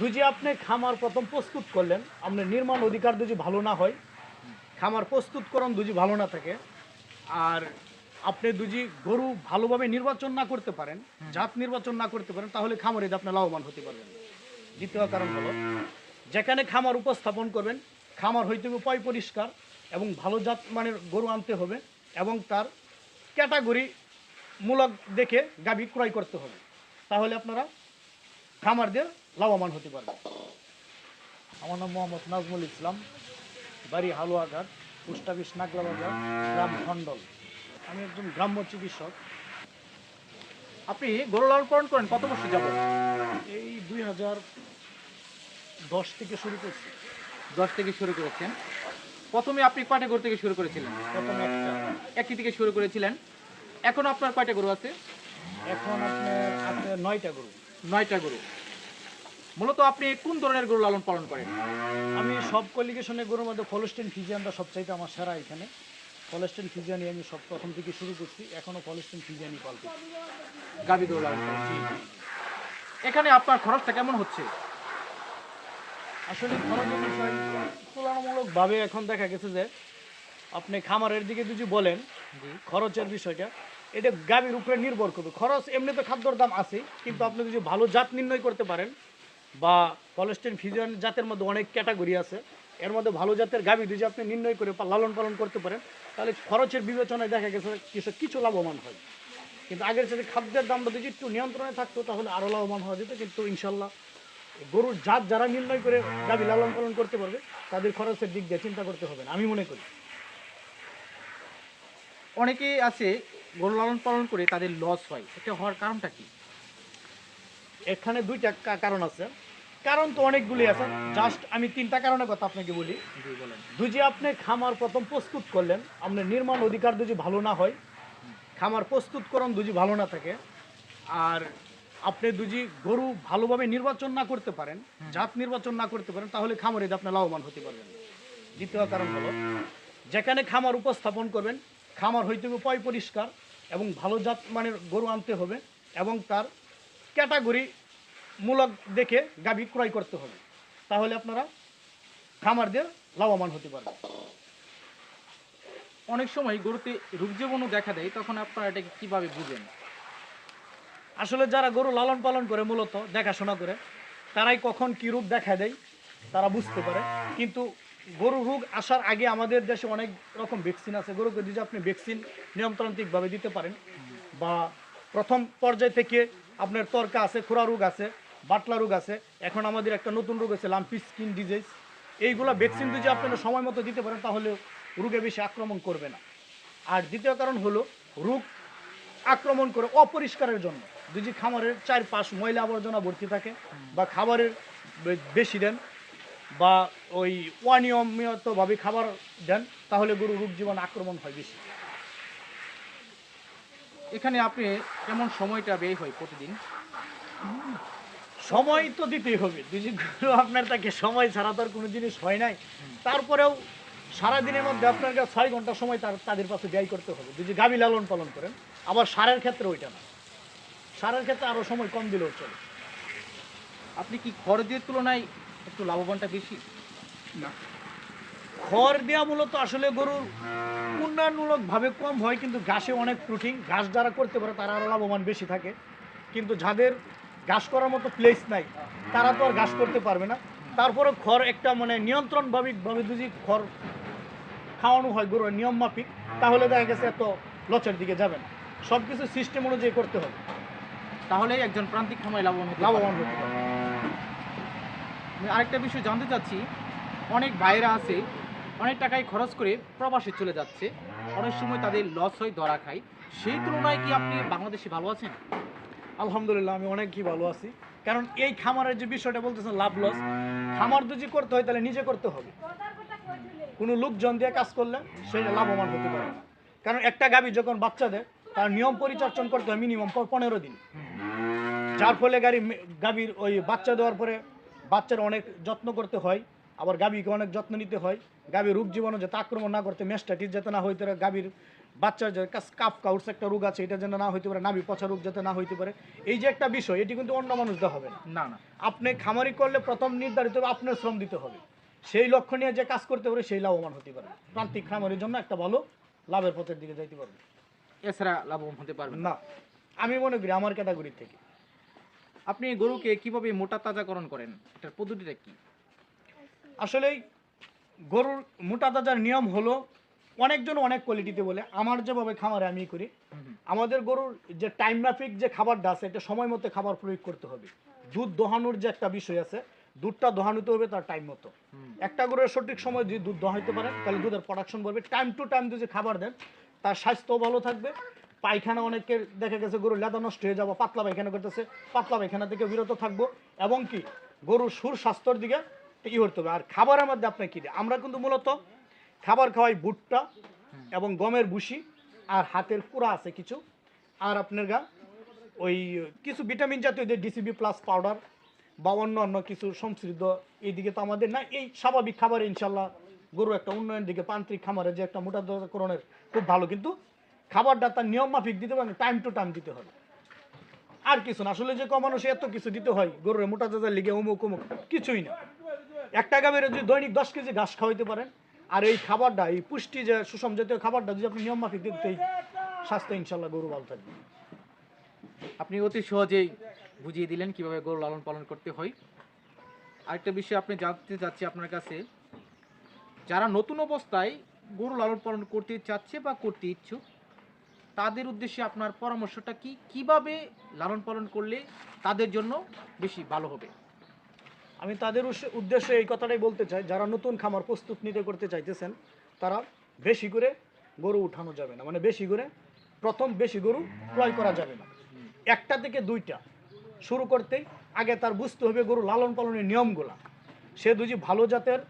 দুজি আপনি খামার প্রথম প্রস্তুত করলেন আপনার নির্মাণ অধিকার দুজি ভালো না হয়। খামার প্রস্তুতকরণ দুজি ভালো না থাকে। আর আপনি দুজি গরু ভালোভাবে নির্বাচন না করতে পারেন জাত নির্বাচন না করতে পারেন তাহলে খামারে আপনি লাভবান হতে পারবেন। দ্বিতীয় কারণ হলো যেখানে খামার উপস্থাপন করবেন খামার হইতে হবে পয় পরিষ্কার এবং ভালো জাত মানের গরু আনতে হবে এবং তার ক্যাটাগরি মূলক দেখে গাভী ক্রয় করতে হবে। তাহলে আপনারা খামার দিয়ে লাভবান হতে পারবেন আমার নাম মোহাম্মদ নাজমুল ইসলাম বাড়ি হালুয়াঘাট পোস্ট অফিস নাগলা বাজার গ্রাম খণ্ডল। আমি একজন গ্রাম্য চিকিৎসক। আপনি গরু লালন পালন করেন কত বছর যাবত এই দুই হাজার দশ থেকে শুরু করছি। দশ থেকে শুরু করেছেন। প্রথমে আপনি কয়টা গরু থেকে শুরু করেছিলেন? প্রথমে একটা। একটি থেকে শুরু করেছিলেন। এখন আপনার কয়টা গরু আছে? এখন আপনার আছে নয়টা গরু। নয়টা গরু। মূলত আপনি কোন ধরনের গরু লালন পালন করেন? আমি সব কোয়ালিফিকেশনের গরুর মধ্যে ফলস্টেন ফিজিয়ানটা সবচাইতে আমার সেরা এখানে। ফলস্টেন ফিজিয়ানি আমি সব প্রথম থেকে শুরু করছি এখনও ফলস্টেন ফিজিয়ানি পালছি। গাভী গরু লালন করেন। এখানে আপনার খরচটা কেমন হচ্ছে? আসলে খরচের বিষয় তুলনামূলকভাবে এখন দেখা গেছে যে আপনি খামারের দিকে যদি বলেন খরচের বিষয়টা এটা গাভীর উপরে নির্ভর করবে। খরচ এমনিতে খাদ্যর দাম আছে কিন্তু আপনি যদি ভালো জাত নির্ণয় করতে পারেন বা কলেস্টেন ফিজিয়ান জাতের মধ্যে অনেক ক্যাটাগরি আছে। এর মধ্যে ভালো জাতের গাভী যদি আপনি নির্ণয় করে লালন পালন করতে পারেন। তাহলে খরচের বিবেচনায় দেখা গেছে কিছু কিছু লাভবান হয়। কিন্তু আগের সাথে খাদ্যের দামটা যদি একটু নিয়ন্ত্রণে থাকতো তাহলে আরও লাভবান হওয়া যেত। কিন্তু ইনশাল্লাহ গরুর জাত যারা নির্ণয় করে গাভী লালন পালন করতে পারবে তাদের খরচের দিক দিয়ে চিন্তা করতে হবে না আমি মনে করি। অনেকেই আছে গরু লালন পালন করে তাদের লস হয়। এটা হওয়ার কারণটা কি? এখানে দুইটা কারণ আছে। কারণ তো অনেকগুলি আছে। জাস্ট আমি তিনটা কারণের কথা আপনাকে বলি। দুজি আপনি খামার প্রথম প্রস্তুত করলেন আপনার নির্মাণ অধিকার দুজি ভালো না হয়। খামার প্রস্তুতকরণ দুজি ভালো না থাকে। আর আপনি দুজি গরু ভালোভাবে নির্বাচন না করতে পারেন জাত নির্বাচন না করতে পারেন তাহলে খামারে আপনি লাভবান হতে পারবেন। দ্বিতীয় কারণ হলো যেখানে খামার উপস্থাপন করবেন খামার হইতে হবে পয় পরিষ্কার এবং ভালো জাত মানের গরু আনতে হবে এবং তার ক্যাটাগরি মূলক দেখে গাভী ক্রয় করতে হবে। তাহলে আপনারা খামার দিয়ে লাভবান হতে পারবেন। অনেক সময় গরুতে রোগ জীবাণু দেখা দেয় তখন আপনারা এটাকে কীভাবে বুঝেন? আসলে যারা গরু লালন পালন করে মূলত দেখাশোনা করে তারাই কখন কি রোগ দেখা দেয় তারা বুঝতে পারে। কিন্তু গরু রোগ আসার আগে আমাদের দেশে অনেক রকম ভ্যাকসিন আছে। গরুকে যদি আপনি ভ্যাকসিন নিয়মতান্ত্রিকভাবে দিতে পারেন বা প্রথম পর্যায় থেকে আপনার তর্কা আছে খোরা রোগ আছে বাটলা রোগ আছে। এখন আমাদের একটা নতুন রোগ আছে লাম্পি স্কিন ডিজিজ। এইগুলা ভ্যাকসিন যদি আপনারা সময় মতো দিতে পারেন, তাহলে রোগে বেশি আক্রমণ করবে না। আর দ্বিতীয় কারণ হলো রোগ আক্রমণ করে অপরিষ্কারের জন্য। যদি খামারের চারপাশ ময়লা আবর্জনা ভর্তি থাকে বা খাবারের বেশি দেন বা ওই অনিয়মিতভাবে খাবার দেন, তাহলে গরু রোগ জীবন আক্রমণ হয় বেশি। এখানে আপনি কেমন সময়টা ব্যয় হয় প্রতিদিন? সময় তো দিতেই হবে। গরু আপনার তাকে সময় ছাড়া তো আর কোনো জিনিস হয় নাই। তারপরেও সারাদিনের মধ্যে আপনাকে ছয় ঘণ্টা সময় তার তাদের পাশে ব্যয় করতে হবে। যদি গাভী লালন পালন করেন আবার সারের ক্ষেত্রে ওইটা না। সারের ক্ষেত্রে আরও সময় কম দিলেও চলে। আপনি কি খরচের তুলনায় একটু লাভবানটা বেশি? না। খড় দেওয়া মূলত আসলে গরুর উন্নয়নমূলকভাবে কম হয় কিন্তু ঘাসে অনেক প্রোটিন ঘাস যারা করতে পারে তারা আরও লাভবান বেশি থাকে। কিন্তু যাদের ঘাস করার মতো প্লেস নাই। তারা তো আর ঘাস করতে পারবে না। তারপরে খড় একটা মানে নিয়ন্ত্রণভাবিকভাবে যদি খড় খাওয়ানো হয় গরুর নিয়ম মাফিক তাহলে দেখা গেছে এত লচের দিকে যাবে না। সব কিছু সিস্টেম অনুযায়ী করতে হবে। তাহলে একজন প্রান্তিক খামারে লাভবান লাভবান হতে হবে আরেকটা বিষয় জানতে চাচ্ছি। অনেক ভাইরা আছে অনেক টাকায় খরচ করে প্রবাসে চলে যাচ্ছে। অনেক সময় তাদের লস হয় ধরা খায়। সেই তুলনায় কি আপনি বাংলাদেশে ভালো আছেন? আলহামদুলিল্লাহ, আমি অনেকই ভালো আছি। কারণ এই খামারের যে বিষয়টা বলতেছেন, লাভ লস খামার যদি করতে হয়, তাহলে নিজে করতে হবে। কোনো লোকজন দিয়ে কাজ করলে সেটা লাভবান হতে পারে না। কারণ একটা গাভী যখন বাচ্চা দেয়, তার নিয়ম পরিচর্যন করতে হয় মিনিমাম পনেরো দিন। যার ফলে গাড়ি গাভীর ওই বাচ্চা দেওয়ার পরে বাচ্চার অনেক যত্ন করতে হয়, আবার গাভীকে অনেক যত্ন নিতে হয়। গাভীর রোগ জীবাণু যাতে আক্রমণ না করতে মেস্টাটিস যাতে না হইতে গাভীর বাচ্চার যে কাপ কাউস একটা রোগ আছে এটা যেন না হইতে পারে নাভি পচা রোগ যাতে না হইতে পারে এই যে একটা বিষয় এটি কিন্তু অন্য মানুষ দেওয়া হবে না না। আপনি খামারি করলে প্রথম নির্ধারিত হবে আপনার শ্রম দিতে হবে। সেই লক্ষ্য নিয়ে যে কাজ করতে পারে সেই লাভবান হতে পারে। প্রান্তিক খামারের জন্য একটা ভালো লাভের পথের দিকে যাইতে পারবে। এছাড়া লাভবান হতে পারবেন না। না আমি মনে করি আমার ক্যাটাগরি থেকে। আপনি গরুকে কীভাবে মোটা তাজাকরণ করেন? এটার পদ্ধতিটা কি? আসলে গরুর মোটা তাজার নিয়ম হলো অনেকজন অনেক কোয়ালিটিতে বলে আমার যেভাবে খামারে আমি করি। আমাদের গরুর যে টাইম মাফিক যে খাবারটা আছে এটা সময় মতো খাবার প্রয়োগ করতে হবে। দুধ দোহানোর যে একটা বিষয় আছে দুধটা দোহানোতে হবে তার টাইম মতো। একটা গরুর সঠিক সময় যদি দুধ দোহাইতে পারে তাহলে দুধের প্রোডাকশন বাড়বে। টাইম টু টাইম যদি খাবার দেন তার স্বাস্থ্য ভালো থাকবে। পায়খানা অনেকের দেখা গেছে গরু লেদা নষ্ট হয়ে যাব পাতলা পায়খানা করতেছে পাতলা পায়খানা থেকে বিরত থাকব। এবং কি গরুর সুর স্বাস্থ্যর দিকে ই করতে হবে। আর খাবারের মধ্যে আপনি কি? আমরা কিন্তু মূলত খাবার খাওয়াই ভুট্টা এবং গমের ভুসি আর হাতের কুড়া আছে কিছু। আর আপনার গা, ওই কিছু ভিটামিন জাতীয় যে ডিসিবি প্লাস পাউডার বা অন্য অন্য কিছু সংশ্লিষ্ট এইদিকে তো আমাদের না, এই স্বাভাবিক খাবার ইনশাল্লাহ গরু একটা উন্নয়নের দিকে প্রান্তিক খামারে যে একটা মোটা করণের খুব ভালো। কিন্তু খাবারটা তার নিয়ম মাফিক দিতে পারে টাইম টু টাইম দিতে হবে। আর কিছু না, আসলে যে কম মানুষে এত কিছু দিতে হয়, গরুর মোটা তাজার লিগে অমুক অমুক কিছুই না। একটা গাভীর যদি দৈনিক দশ কেজি ঘাস খাওয়াইতে পারেন আর এই খাবারটা, এই পুষ্টি যে সুষম জাতীয় খাবারটা, যদি আপনি নিয়ম মাফিক দিতে স্বাস্থ্য ইনশাল্লাহ গরু ভালো থাকবে। আপনি অতি সহজেই বুঝিয়ে দিলেন কীভাবে গরু লালন পালন করতে হয়। আরেকটা বিষয় আপনি জানতে চাচ্ছি আপনার কাছে, যারা নতুন অবস্থায় গরু লালন পালন করতে চাচ্ছে বা করতে ইচ্ছুক, তাদের উদ্দেশ্যে আপনার পরামর্শটা কি? কীভাবে লালন পালন করলে তাদের জন্য বেশি ভালো হবে? আমি তাদের উদ্দেশ্যে এই কথাটাই বলতে চাই, যারা নতুন খামার প্রস্তুত নিতে করতে চাইতেছেন, তারা বেশি করে গরু উঠানো যাবে না। মানে বেশি করে, প্রথম বেশি গরু ক্রয় করা যাবে না। একটা থেকে দুইটা শুরু করতেই আগে তার বুঝতে হবে গরু লালন পালনের নিয়মগুলা। সে যদি ভালো জাতের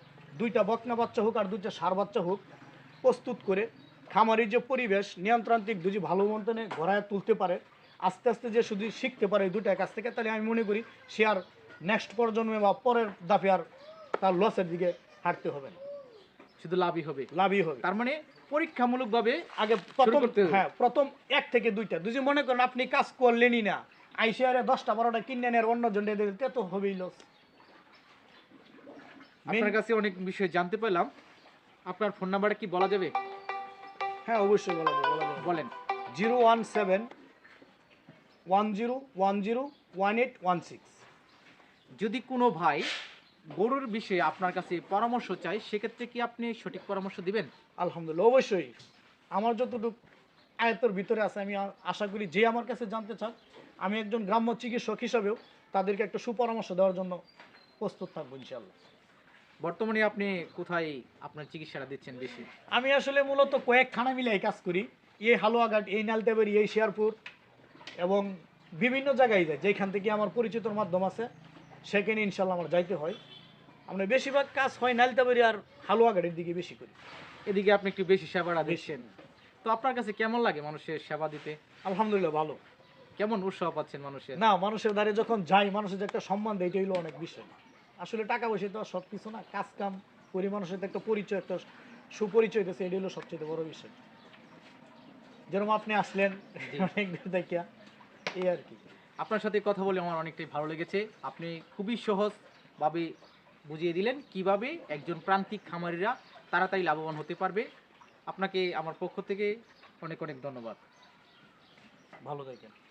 দুইটা বকনা বাচ্চা হোক আর দুইটা সার বাচ্চা হোক, প্রস্তুত করে খামারের যে পরিবেশ নিয়ন্ত্রান্তিক দুজি ভালো মতনে ঘোরায় তুলতে পারে, আস্তে আস্তে যে শুধু শিখতে পারে দুটা কাছ থেকে, তাহলে আমি মনে করি সে আর নেক্সট প্রজন্মে বা পরের দাফে আর তার লসের দিকে হাঁটতে হবে না। শুধু লাভই হবে। লাভই হবে। তার মানে পরীক্ষামূলকভাবে আগে প্রথম হ্যাঁ প্রথম এক থেকে দুইটা। দুজি মনে করেন আপনি কাজ করলেনই না আইসে আরে দশটা বারোটা কিনে নেন অন্য জন দিতে তো হবেই লস আপনার কাছে অনেক বিষয় জানতে পেলাম আপনার ফোন নাম্বারটা কি বলা যাবে? হ্যাঁ অবশ্যই বলা যাবে বলা যাবে। বলেন। Zero one seven one zero one zero one eight one six. যদি কোনো ভাই গরুর বিষয়ে আপনার কাছে পরামর্শ চাই সেক্ষেত্রে কি আপনি সঠিক পরামর্শ দিবেন? আলহামদুলিল্লাহ অবশ্যই। আমার যতটুকু আয়ত্তর ভিতরে আছে আমি আশা করি যে আমার কাছে জানতে চান আমি একজন গ্রাম্য চিকিৎসক হিসাবেও তাদেরকে একটা সুপরামর্শ দেওয়ার জন্য প্রস্তুত থাকব ইনশাল্লাহ বর্তমানে আপনি কোথায় আপনার চিকিৎসাটা দিচ্ছেন বেশি? আমি আসলে মূলত কয়েক খানা মিলাই কাজ করি। এই হালুয়াঘাট এই নালতেবাড়ি এই শেয়ারপুর এবং বিভিন্ন জায়গায় যাই যেখান থেকে আমার পরিচিতর মাধ্যম আছে। সেখানে ইনশাল্লাহ আমার যাইতে হয়। আমরা বেশিরভাগ কাজ হয় নালতেবাড়ি আর হালুয়াঘাটের দিকে বেশি করি। এদিকে আপনি একটু বেশি সেবাটা দিচ্ছেন। তো আপনার কাছে কেমন লাগে মানুষের সেবা দিতে? আলহামদুলিল্লাহ ভালো। কেমন উৎসাহ পাচ্ছেন মানুষের? না মানুষের দ্বারে যখন যাই মানুষের যে একটা সম্মান দেয় এটা হইল অনেক বিষয়। আসলে টাকা পয়সা তো আর সব কিছু না কাজ কাম করি মানুষের একটা পরিচয় একটা সুপরিচয় দিতেছে এটা হলো সবচেয়ে বড় বিষয়। যেরকম আপনি আসলেন অনেক দেখিয়া এই আর কি। আপনার সাথে কথা বলে আমার অনেকটাই ভালো লেগেছে। আপনি খুবই সহজভাবে বুঝিয়ে দিলেন কীভাবে একজন প্রান্তিক খামারিরা তাড়াতাড়ি লাভবান হতে পারবে। আপনাকে আমার পক্ষ থেকে অনেক অনেক ধন্যবাদ। ভালো থাকেন।